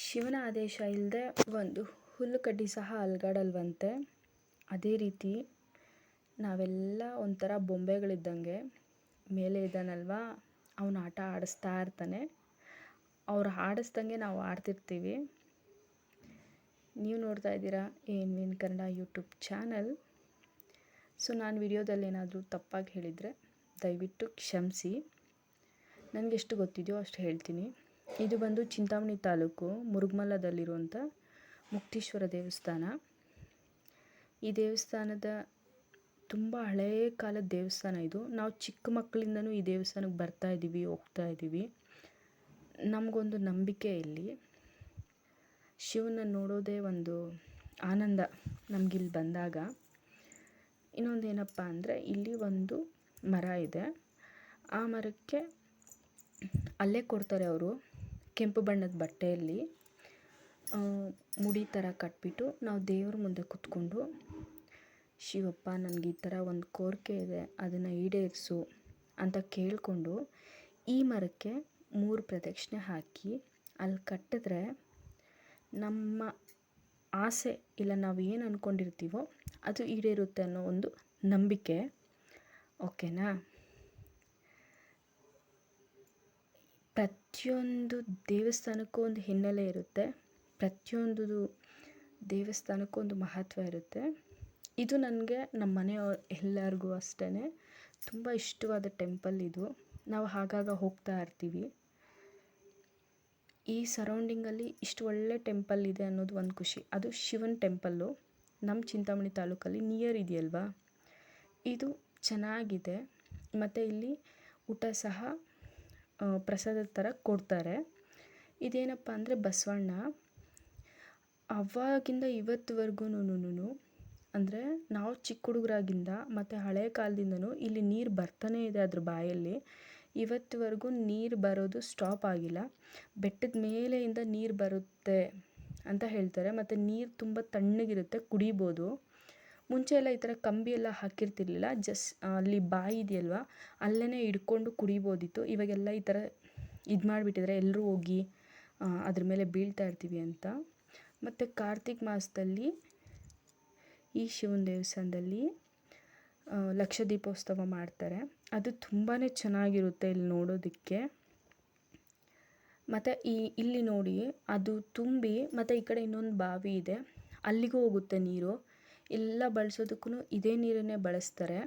ಶಿವನ ಆದೇಶ ಇಲ್ಲದೆ ಒಂದು ಹುಲ್ಲು ಕಡ್ಡಿ ಸಹ ಅಲ್ಗಾಡಲ್ವಂತೆ. ಅದೇ ರೀತಿ ನಾವೆಲ್ಲ ಒಂಥರ ಬೊಂಬೆಗಳಿದ್ದಂಗೆ ಮೇಲೆ ಇದ್ದಾನಲ್ವಾ, ಅವನು ಆಟ ಆಡಿಸ್ತಾ ಇರ್ತಾನೆ. ಅವ್ರು ಆಡಿಸ್ದಂಗೆ ನಾವು ಆಡ್ತಿರ್ತೀವಿ. ನೀವು ನೋಡ್ತಾ ಇದ್ದೀರಾ N win Kannada YouTube channel. So, ನಾನು ವಿಡಿಯೋದಲ್ಲಿ ಏನಾದರೂ ತಪ್ಪಾಗಿ ಹೇಳಿದರೆ ದಯವಿಟ್ಟು ಕ್ಷಮಿಸಿ. ನನಗೆಷ್ಟು ಗೊತ್ತಿದೆಯೋ ಅಷ್ಟು ಹೇಳ್ತೀನಿ. ಇದು ಬಂದು ಚಿಂತಾಮಣಿ ತಾಲೂಕು ಮುರುಗಮಲ್ಲದಲ್ಲಿರುವಂಥ ಮುಕ್ತೇಶ್ವರ ದೇವಸ್ಥಾನ. ಈ ದೇವಸ್ಥಾನದ ತುಂಬ ಹಳೆಯ ಕಾಲದ ದೇವಸ್ಥಾನ ಇದು. ನಾವು ಚಿಕ್ಕ ಮಕ್ಕಳಿಂದನೂ ಈ ದೇವಸ್ಥಾನಕ್ಕೆ ಬರ್ತಾ ಇದ್ದೀವಿ, ಹೋಗ್ತಾ ಇದ್ದೀವಿ. ನಮಗೊಂದು ನಂಬಿಕೆ ಇಲ್ಲಿ. ಶಿವನ ನೋಡೋದೇ ಒಂದು ಆನಂದ ನಮಗಿಲ್ಲಿ ಬಂದಾಗ. ಇನ್ನೊಂದು ಏನಪ್ಪ ಅಂದರೆ ಇಲ್ಲಿ ಒಂದು ಮರ ಇದೆ. ಆ ಮರಕ್ಕೆ ಅಲ್ಲೇ ಕೊಡ್ತಾರೆ ಅವರು. ಕೆಂಪು ಬಣ್ಣದ ಬಟ್ಟೆಯಲ್ಲಿ ಮುಡಿ ಥರ ಕಟ್ಬಿಟ್ಟು ನಾವು ದೇವ್ರ ಮುಂದೆ ಕೂತ್ಕೊಂಡು, ಶಿವಪ್ಪ ನನಗೆ ಈ ಥರ ಒಂದು ಕೋರಿಕೆ ಇದೆ, ಅದನ್ನು ಈಡೇರಿಸು ಅಂತ ಕೇಳಿಕೊಂಡು ಈ ಮರಕ್ಕೆ ಮೂರು ಪ್ರದಕ್ಷಿಣೆ ಹಾಕಿ ಅಲ್ಲಿ ಕಟ್ಟಿದ್ರೆ ನಮ್ಮ ಆಸೆ ಇಲ್ಲ ನಾವು ಏನು ಅಂದ್ಕೊಂಡಿರ್ತೀವೋ ಅದು ಈಡೇರುತ್ತೆ ಅನ್ನೋ ಒಂದು ನಂಬಿಕೆ, ಓಕೆನಾ? ಪ್ರತಿಯೊಂದು ದೇವಸ್ಥಾನಕ್ಕೂ ಒಂದು ಹಿನ್ನೆಲೆ ಇರುತ್ತೆ. ಪ್ರತಿಯೊಂದು ದೇವಸ್ಥಾನಕ್ಕೂ ಒಂದು ಮಹತ್ವ ಇರುತ್ತೆ. ಇದು ನನಗೆ ನಮ್ಮ ಮನೆಯವ್ರ ಎಲ್ಲರಿಗೂ ಅಷ್ಟೇ ತುಂಬ ಇಷ್ಟವಾದ ಟೆಂಪಲ್ ಇದು. ನಾವು ಆಗಾಗ ಹೋಗ್ತಾ ಇರ್ತೀವಿ. ಈ ಸರೌಂಡಿಂಗಲ್ಲಿ ಇಷ್ಟು ಒಳ್ಳೆ ಟೆಂಪಲ್ ಇದೆ ಅನ್ನೋದು ಒಂದು ಖುಷಿ. ಅದು ಶಿವನ ಟೆಂಪಲ್ಲು. ನಮ್ಮ ಚಿಂತಾಮಣಿ ತಾಲೂಕಲ್ಲಿ ನಿಯರ್ ಇದೆಯಲ್ವಾ? ಇದು ಚೆನ್ನಾಗಿದೆ. ಮತ್ತು ಇಲ್ಲಿ ಊಟ ಸಹ ಪ್ರಸಾದದ ಥರ ಕೊಡ್ತಾರೆ. ಇದೇನಪ್ಪ ಅಂದರೆ ಬಸವಣ್ಣ. ಅವಾಗಿಂದ ಇವತ್ತುವರೆಗೂನು ಅಂದರೆ ನಾವು ಚಿಕ್ಕ ಹುಡುಗರಾಗಿಂದ ಮತ್ತು ಹಳೆಯ ಕಾಲದಿಂದನೂ ಇಲ್ಲಿ ನೀರು ಬರ್ತಾನೇ ಇದೆ ಅದ್ರ ಬಾಯಲ್ಲಿ. ಇವತ್ತುವರೆಗೂ ನೀರು ಬರೋದು ಸ್ಟಾಪ್ ಆಗಿಲ್ಲ. ಬೆಟ್ಟದ ಮೇಲೆಯಿಂದ ನೀರು ಬರುತ್ತೆ ಅಂತ ಹೇಳ್ತಾರೆ. ಮತ್ತು ನೀರು ತುಂಬ ತಣ್ಣಗಿರುತ್ತೆ, ಕುಡಿಬೋದು. ಮುಂಚೆ ಎಲ್ಲ ಈ ಥರ ಕಂಬಿ ಎಲ್ಲ ಹಾಕಿರ್ತಿರ್ಲಿಲ್ಲ, ಜಸ್ಟ್ ಅಲ್ಲಿ ಬಾಯಿ ಇದೆಯಲ್ವ ಅಲ್ಲೇ ಹಿಡ್ಕೊಂಡು ಕುಡಿಬೋದಿತ್ತು. ಇವಾಗೆಲ್ಲ ಈ ಥರ ಇದು ಮಾಡಿಬಿಟ್ಟಿದ್ದಾರೆ ಎಲ್ಲರೂ ಹೋಗಿ ಅದ್ರ ಮೇಲೆ ಬೀಳ್ತಾ ಇರ್ತೀವಿ ಅಂತ. ಮತ್ತು ಕಾರ್ತಿಕ್ ಮಾಸದಲ್ಲಿ, ಈ ಶಿವನ ದೇವಸ್ಥಾನದಲ್ಲಿ ಲಕ್ಷ ದೀಪೋತ್ಸವ ಮಾಡ್ತಾರೆ. ಅದು ತುಂಬಾ ಚೆನ್ನಾಗಿರುತ್ತೆ ಇಲ್ಲಿ ನೋಡೋದಕ್ಕೆ. ಮತ್ತು ಈ, ಇಲ್ಲಿ ನೋಡಿ, ಅದು ತುಂಬಿ, ಮತ್ತು ಈ ಕಡೆ ಇನ್ನೊಂದು ಬಾವಿ ಇದೆ. ಅಲ್ಲಿಗೂ ಹೋಗುತ್ತೆ ನೀರು. ಎಲ್ಲ ಬಳಸೋದಕ್ಕೂ ಇದೇ ನೀರನ್ನೇ ಬಳಸ್ತಾರೆ.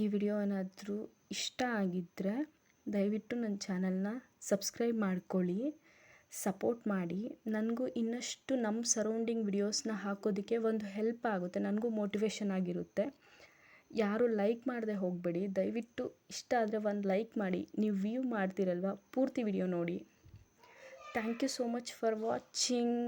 ಈ ವಿಡಿಯೋ ಏನಾದರೂ ಇಷ್ಟ ಆಗಿದ್ದರೆ ದಯವಿಟ್ಟು ನನ್ನ ಚಾನಲ್ನ ಸಬ್ಸ್ಕ್ರೈಬ್ ಮಾಡ್ಕೊಳ್ಳಿ ಸಪೋರ್ಟ್ ಮಾಡಿ. ನನಗೂ ಇನ್ನಷ್ಟು ನಮ್ಮ ಸರೌಂಡಿಂಗ್ ವಿಡಿಯೋಸ್ನ ಹಾಕೋದಕ್ಕೆ ಒಂದು ಹೆಲ್ಪ್ ಆಗುತ್ತೆ, ನನಗೂ ಮೋಟಿವೇಶನ್ ಆಗಿರುತ್ತೆ. ಯಾರು ಲೈಕ್ ಮಾಡದೆ ಹೋಗಬೇಡಿ, ದಯವಿಟ್ಟು ಇಷ್ಟ ಆದರೆ ಒಂದು ಲೈಕ್ ಮಾಡಿ. ನೀವು ವ್ಯೂ ಮಾಡ್ತೀರಲ್ವ? ಪೂರ್ತಿ ವಿಡಿಯೋ ನೋಡಿ. Thank you so much for watching